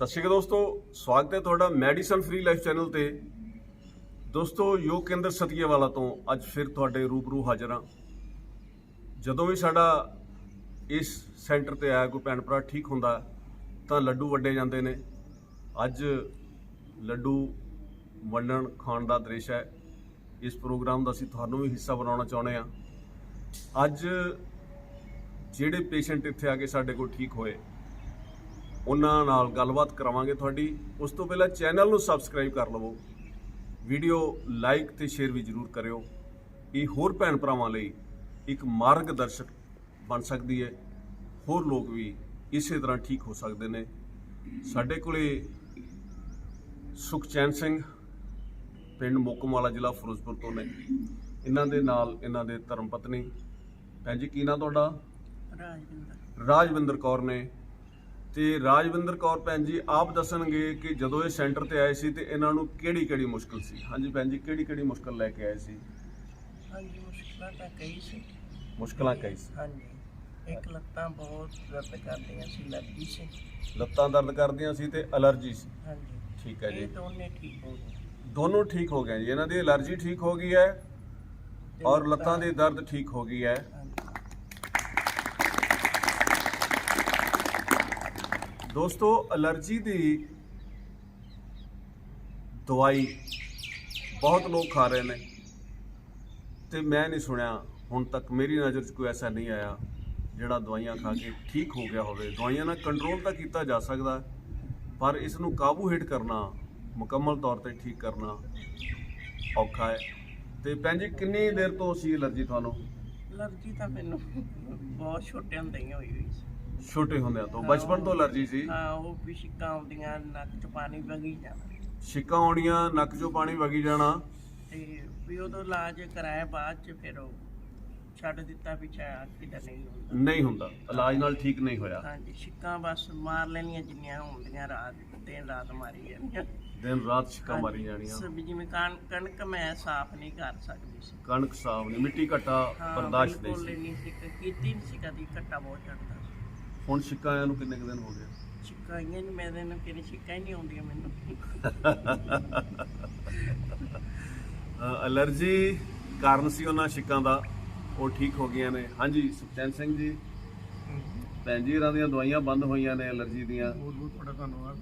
ਸਤਿ ਸ਼੍ਰੀ ਅਕਾਲ ਦੋਸਤੋ, ਸਵਾਗਤ ਹੈ ਤੁਹਾਡਾ ਮੈਡੀਸਨ ਫ੍ਰੀ ਲਾਈਫ ਚੈਨਲ ਤੇ। ਦੋਸਤੋ, ਯੋਗ ਕੇਂਦਰ ਸਤੀਏਵਾਲਾ ਤੋਂ ਅੱਜ ਫਿਰ ਤੁਹਾਡੇ ਰੂਬਰੂ ਹਾਜ਼ਰ ਹਾਂ। ਜਦੋਂ ਵੀ ਸਾਡਾ ਇਸ ਸੈਂਟਰ ਤੇ ਆਇਆ, ਕੋਈ ਭੈਣ ਭਰਾ ਠੀਕ ਹੁੰਦਾ, ਤਾਂ ਲੱਡੂ ਵੱਡੇ ਜਾਂਦੇ ਨੇ। ਅੱਜ ਲੱਡੂ ਵੰਡਣ ਖਾਣ ਦਾ ਦ੍ਰਿਸ਼ ਹੈ। ਇਸ ਪ੍ਰੋਗਰਾਮ ਦਾ ਅਸੀਂ ਤੁਹਾਨੂੰ ਵੀ ਹਿੱਸਾ ਬਣਾਉਣਾ ਚਾਹੁੰਦੇ ਹਾਂ। ਅੱਜ ਜਿਹੜੇ ਪੇਸ਼ੈਂਟ ਇੱਥੇ ਆ ਕੇ ਸਾਡੇ ਕੋਲ ਠੀਕ ਹੋਏ ਉਹਨਾਂ ਨਾਲ ਗੱਲਬਾਤ ਕਰਾਵਾਂਗੇ ਤੁਹਾਡੀ। ਉਸ ਤੋਂ ਪਹਿਲਾਂ ਚੈਨਲ ਨੂੰ ਸਬਸਕ੍ਰਾਈਬ ਕਰ ਲਵੋ। ਵੀਡੀਓ ਲਾਈਕ ਤੇ ਸ਼ੇਅਰ ਵੀ ਜਰੂਰ ਕਰਿਓ। ਇਹ ਹੋਰ ਭੈਣ ਭਰਾਵਾਂ ਲਈ ਇੱਕ ਮਾਰਗਦਰਸ਼ਕ ਬਣ ਸਕਦੀ ਹੈ। ਹੋਰ ਲੋਕ ਵੀ ਇਸੇ ਤਰ੍ਹਾਂ ਠੀਕ ਹੋ ਸਕਦੇ ਨੇ। ਸਾਡੇ ਕੋਲੇ ਸੁਖਚੈਨ ਸਿੰਘ ਪਿੰਡ ਮੋਕਮਵਾਲਾ ਜ਼ਿਲ੍ਹਾ ਫਿਰੋਜ਼ਪੁਰ ਤੋਂ ਨੇ। ਇਹਨਾਂ ਦੇ ਨਾਲ ਇਹਨਾਂ ਦੇ ਧਰਮ ਪਤਨੀ। ਭੈਣ ਜੀ ਕੀ ਨਾਂ ਤੁਹਾਡਾ? ਰਾਜਵਿੰਦਰ। ਰਾਜਵਿੰਦਰ ਕੌਰ ਨੇ ਤੇ ਰਾਜਵਿੰਦਰ ਕੌਰ ਭੈਣ ਜੀ ਆਪ ਦੱਸਣਗੇ ਕਿ ਜਦੋਂ ਇਹ ਸੈਂਟਰ ਤੇ ਆਏ ਸੀ ਤੇ ਇਹਨਾਂ ਨੂੰ ਕਿਹੜੀ ਕਿਹੜੀ ਮੁਸ਼ਕਲ ਸੀ? ਹਾਂਜੀ ਭੈਣ ਜੀ ਕਿਹੜੀ ਕਿਹੜੀ ਮੁਸ਼ਕਲ ਲੈ ਕੇ ਆਏ ਸੀ? ਹਾਂਜੀ ਮੁਸ਼ਕਲਾਂ ਤਾਂ ਕਈ ਸੀ। ਮੁਸ਼ਕਲਾਂ ਕਈ ਸੀ। ਹਾਂਜੀ ਇੱਕ ਲੱਤਾਂ ਬਹੁਤ ਦਰਦ ਕਰਦੀਆਂ ਸੀ ਲੱਗੀ ਸੀ। ਲੱਤਾਂ ਦਰਦ ਕਰਦੀਆਂ ਸੀ ਤੇ ਅਲਰਜੀ ਸੀ। ਹਾਂਜੀ। ਠੀਕ ਹੈ ਜੀ। ਇਹ ਦੋਨੇ ਠੀਕ ਹੋ ਗਏ। ਦੋਨੋਂ ਠੀਕ ਹੋ ਗਏ ਜੀ। ਇਹਨਾਂ ਦੀ ਅਲਰਜੀ ਠੀਕ ਹੋ ਗਈ ਹੈ ਔਰ ਲੱਤਾਂ ਦੀ ਦਰਦ ਠੀਕ ਹੋ ਗਈ ਹੈ ਹਾਂਜੀ ਦੋਸਤੋ, ਅਲਰਜੀ ਦੀ ਦਵਾਈ ਬਹੁਤ ਲੋਕ ਖਾ ਰਹੇ ਨੇ ਤੇ ਮੈਂ ਨਹੀਂ ਸੁਣਿਆ, ਹੁਣ ਤੱਕ ਮੇਰੀ ਨਜ਼ਰ 'ਚ ਕੋਈ ਐਸਾ ਨਹੀਂ ਆਇਆ ਜਿਹੜਾ ਦਵਾਈਆਂ ਖਾ ਕੇ ਠੀਕ ਹੋ ਗਿਆ ਹੋਵੇ। ਦਵਾਈਆਂ ਨਾਲ ਕੰਟਰੋਲ ਤਾਂ ਕੀਤਾ ਜਾ ਸਕਦਾ, ਪਰ ਇਸ ਨੂੰ ਕਾਬੂ ਹੇਠ ਕਰਨਾ, ਮੁਕੰਮਲ ਤੌਰ ਤੇ ਠੀਕ ਕਰਨਾ ਔਖਾ ਹੈ। ਤੇ ਭੈਣ ਜੀ, ਕਿੰਨੀ ਦੇਰ ਤੋਂ ਸੀ ਅਲਰਜੀ ਤੁਹਾਨੂੰ? ਅਲਰਜੀ ਤਾਂ ਮੈਨੂੰ ਬਹੁਤ ਛੋਟੇ ਹੁੰਦੇ ਹੀ ਹੋਈ ਹੋਈ ਸੀ। ਛੋਟੇ ਹੁੰਦਿਆਂ ਤੋਂ ਬਚਪਨ ਤੋਂ ਅਲਰਜੀ ਸੀ? ਹਾਂ ਉਹ ਵੀ ਛਿੱਕਾਂ ਆਉਂਦੀਆਂ ਨੱਕ 'ਚ ਪਾਣੀ ਵਗੀ ਜਾਣਾ। ਛਿੱਕਾਂ ਆਉਣੀਆਂ ਨੱਕ 'ਚੋਂ ਪਾਣੀ ਵਗੀ ਜਾਣਾ। ਤੇ ਵੀ ਉਦੋਂ ਇਲਾਜ ਕਰਾਇਆ ਬਾਅਦ 'ਚ ਫਿਰ ਉਹ ਛੱਡ ਦਿੱਤਾ ਵੀ ਚਾਹ ਕਿਦਾ ਨਹੀਂ ਹੁੰਦਾ। ਨਹੀਂ ਹੁੰਦਾ ਇਲਾਜ ਨਾਲ ਠੀਕ ਨਹੀਂ ਹੋਇਆ। ਹਾਂਜੀ ਛਿੱਕਾਂ ਬਸ ਮਾਰ ਲੈਣੀਆਂ ਜਿੰਨੀਆਂ ਹੁੰਦੀਆਂ ਰਾਤ ਦਿਨ ਰਾਤ ਮਾਰੀ ਜਾਂਦੀਆਂ ਦਿਨ ਰਾਤ ਛਿੱਕਾਂ ਮਾਰੀ ਜਾਣੀਆਂ। ਸਭ ਜਿਵੇਂ ਕਣ ਕਣਕ ਮੈਂ ਸਾਫ਼ ਨਹੀਂ ਕਰ ਸਕਦੀ ਸੀ। ਕਣਕ ਸਾਫ਼ ਨਹੀਂ ਮਿੱਟੀ ਘਟਾ ਹਾਂ, ਬਰਦਾਸ਼ਤ ਨਹੀਂ ਬਿਲਕੁਲ ਸੀ। ਨਹੀਂ ਸੀ ਕ- ਕੀਤੀ ਨਹੀਂ ਸੀ ਕਦੀ ਘੱਟਾ ਬਹੁਤ ਚੜਦਾ। ਹੁਣ ਛਿੱਕਾਂ ਆਇਆਂ ਨੂੰ ਕਿੰਨੇ ਕੁ ਦਿਨ ਹੋ ਗਏ? ਛਿੱਕਾਂ ਆਈਆਂ ਨਹੀਂ ਮੈਂ ਦਿਨ ਕਿਹੜੀ ਛਿੱਕਾਂ ਹੀ ਨਹੀਂ ਆਉਂਦੀਆਂ ਮੈਨੂੰ। ਅ, ਅਲਰਜੀ ਕਾਰਨ ਸੀ ਉਹਨਾਂ ਛਿੱਕਾਂ ਦਾ ਉਹ ਠੀਕ ਹੋ ਗਈਆਂ ਨੇ। ਹਾਂਜੀ ਸੁਖਚੈਨ ਸਿੰਘ ਜੀ। ਭੈਣ ਜੀ ਇਹਨਾਂ ਦੀਆਂ ਦਵਾਈਆਂ ਬੰਦ ਹੋਈਆਂ ਨੇ ਅਲਰਜੀ ਦੀਆਂ। ਬਹੁਤ ਬਹੁਤ ਤੁਹਾਡਾ ਧੰਨਵਾਦ।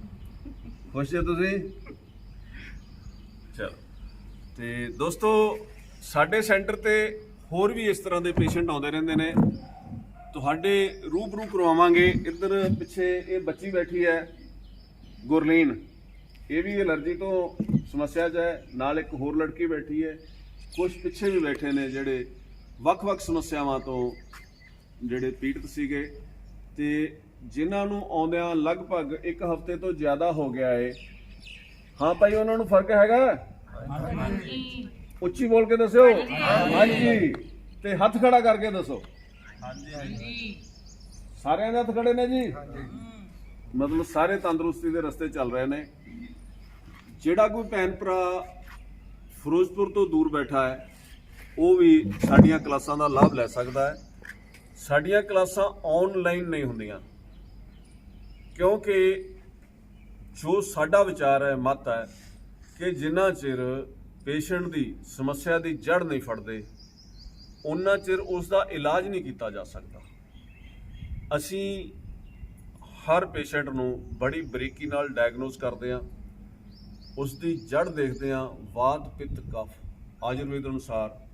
ਖੁਸ਼ ਹੋ ਤੁਸੀਂ? ਚਲੋ। ਤੇ ਦੋਸਤੋ ਸਾਡੇ ਸੈਂਟਰ ਤੇ ਹੋਰ ਵੀ ਇਸ ਤਰ੍ਹਾਂ ਦੇ ਪੇਸ਼ੈਂਟ ਆਉਂਦੇ ਰਹਿੰਦੇ ਨੇ। ਤੁਹਾਡੇ ਰੂਬਰੂ ਕਰਵਾਵਾਂਗੇ। ਇੱਧਰ ਪਿੱਛੇ ਇਹ ਬੱਚੀ ਬੈਠੀ ਹੈ ਗੁਰਲੀਨ। ਇਹ ਵੀ ਐਲਰਜੀ ਤੋਂ ਸਮੱਸਿਆ 'ਚ ਹੈ। ਨਾਲ ਇੱਕ ਹੋਰ ਲੜਕੀ ਬੈਠੀ ਹੈ। ਕੁਝ ਪਿੱਛੇ ਵੀ ਬੈਠੇ ਨੇ ਜਿਹੜੇ ਵੱਖ-ਵੱਖ ਸਮੱਸਿਆਵਾਂ ਤੋਂ ਜਿਹੜੇ ਪੀੜਤ ਸੀਗੇ। ਤੇ ਜਿਨ੍ਹਾਂ ਨੂੰ ਆਉਂਦਿਆਂ ਲਗਭਗ ਇੱਕ ਹਫ਼ਤੇ ਤੋਂ ਜ਼ਿਆਦਾ ਹੋ ਗਿਆ ਏ। ਹਾਂ ਭਾਈ ਉਹਨਾਂ ਨੂੰ ਫ਼ਰਕ ਹੈਗਾ? ਉੱਚੀ ਬੋਲ ਕੇ ਦੱਸਿਓ। ਹਾਂਜੀ। ਤੇ ਹੱਥ ਖੜਾ ਕਰਕੇ ਦੱਸੋ। ਸਾਰਿਆਂ ਦੇ ਹੱਥ ਖੜੇ ਨੇ ਜੀ? ਮਤਲਬ ਸਾਰੇ ਤੰਦਰੁਸਤੀ ਦੇ ਰਸਤੇ ਚੱਲ ਰਹੇ ਨੇ। ਜਿਹੜਾ ਕੋਈ ਭੈਣ ਭਰਾ ਫਿਰੋਜ਼ਪੁਰ ਤੋਂ ਦੂਰ ਬੈਠਾ ਹੈ ਉਹ ਵੀ ਸਾਡੀਆਂ ਕਲਾਸਾਂ ਦਾ ਲਾਭ ਲੈ ਸਕਦਾ ਹੈ। ਸਾਡੀਆਂ ਕਲਾਸਾਂ ਆਨਲਾਈਨ ਨਹੀਂ ਹੁੰਦੀਆਂ। ਕਿਉਂਕਿ ਜੋ ਸਾਡਾ ਵਿਚਾਰ ਹੈ ਮਤ ਹੈ ਕਿ ਜਿੰਨਾ ਚਿਰ ਪੇਸ਼ੈਂਟ ਦੀ ਸਮੱਸਿਆ ਦੀ ਜੜ ਨਹੀਂ ਫੜਦੇ ਉਹਨਾਂ ਚਿਰ ਉਸ ਦਾ ਇਲਾਜ ਨਹੀਂ ਕੀਤਾ ਜਾ ਸਕਦਾ। ਅਸੀਂ ਹਰ ਪੇਸ਼ੈਂਟ ਨੂੰ ਬੜੀ ਬਰੀਕੀ ਨਾਲ ਡਾਇਗਨੋਸ ਕਰਦੇ ਹਾਂ। ਉਸ ਦੀ ਜੜ ਦੇਖਦੇ ਹਾਂ। ਵਾਤ, ਪਿੱਤ, ਕਫ, ਆਯੁਰਵੇਦ ਅਨੁਸਾਰ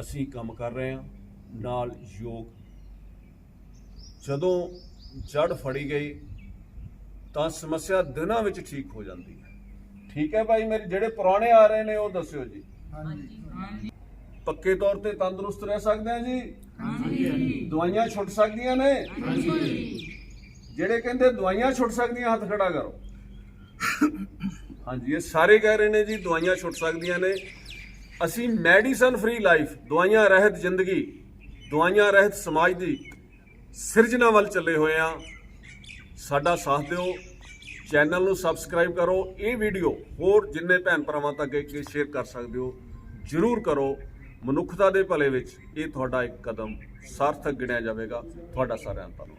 ਅਸੀਂ ਕੰਮ ਕਰ ਰਹੇ ਹਾਂ। ਨਾਲ ਯੋਗ। ਜਦੋਂ ਜੜ ਫੜੀ ਗਈ, ਤਾਂ ਸਮੱਸਿਆ ਦਿਨਾਂ ਵਿੱਚ ਠੀਕ ਹੋ ਜਾਂਦੀ ਹੈ। ਠੀਕ ਹੈ ਭਾਈ, ਮੇਰੇ ਜਿਹੜੇ ਪੁਰਾਣੇ ਆ ਰਹੇ ਨੇ, ਉਹ ਦੱਸਿਓ ਜੀ। ਹਾਂਜੀ। ਪੱਕੇ ਤੌਰ ਤੇ ਤੰਦਰੁਸਤ ਰਹਿ ਸਕਦੇ ਆ ਜੀ? ਹਾਂਜੀ। ਦਵਾਈਆਂ ਛੁੱਟ ਸਕਦੀਆਂ ਨੇ? ਹਾਂਜੀ। ਜਿਹੜੇ ਕਹਿੰਦੇ ਦਵਾਈਆਂ ਛੁੱਟ ਸਕਦੀਆਂ ਹੱਥ ਖੜਾ ਕਰੋ। ਹਾਂਜੀ ਇਹ ਸਾਰੇ ਕਹਿ ਰਹੇ ਨੇ ਜੀ ਦਵਾਈਆਂ ਛੁੱਟ ਸਕਦੀਆਂ ਨੇ। ਅਸੀਂ ਮੈਡੀਸਨ ਫ੍ਰੀ ਲਾਈਫ ਦਵਾਈਆਂ ਰਹਿਤ ਜ਼ਿੰਦਗੀ ਦਵਾਈਆਂ ਰਹਿਤ ਸਮਾਜ ਦੀ ਸਿਰਜਣਾ ਵੱਲ ਚੱਲੇ ਹੋਏ ਆ। ਸਾਡਾ ਸਾਥ ਦਿਓ ਚੈਨਲ ਨੂੰ ਸਬਸਕ੍ਰਾਈਬ ਕਰੋ। ਇਹ ਵੀਡੀਓ ਹੋਰ ਜਿੰਨੇ ਭੈਣ ਭਰਾਵਾਂ ਤੱਕ ਇਹ ਸ਼ੇਅਰ ਕਰ ਸਕਦੇ ਹੋ ਜਰੂਰ ਕਰੋ। ਮਨੁੱਖਤਾ ਦੇ ਭਲੇ ਵਿੱਚ ਇਹ ਤੁਹਾਡਾ ਇੱਕ ਕਦਮ ਸਾਰਥਕ ਗਿਣਿਆ ਜਾਵੇਗਾ। ਤੁਹਾਡਾ ਸਾਰਿਆਂ ਦਾ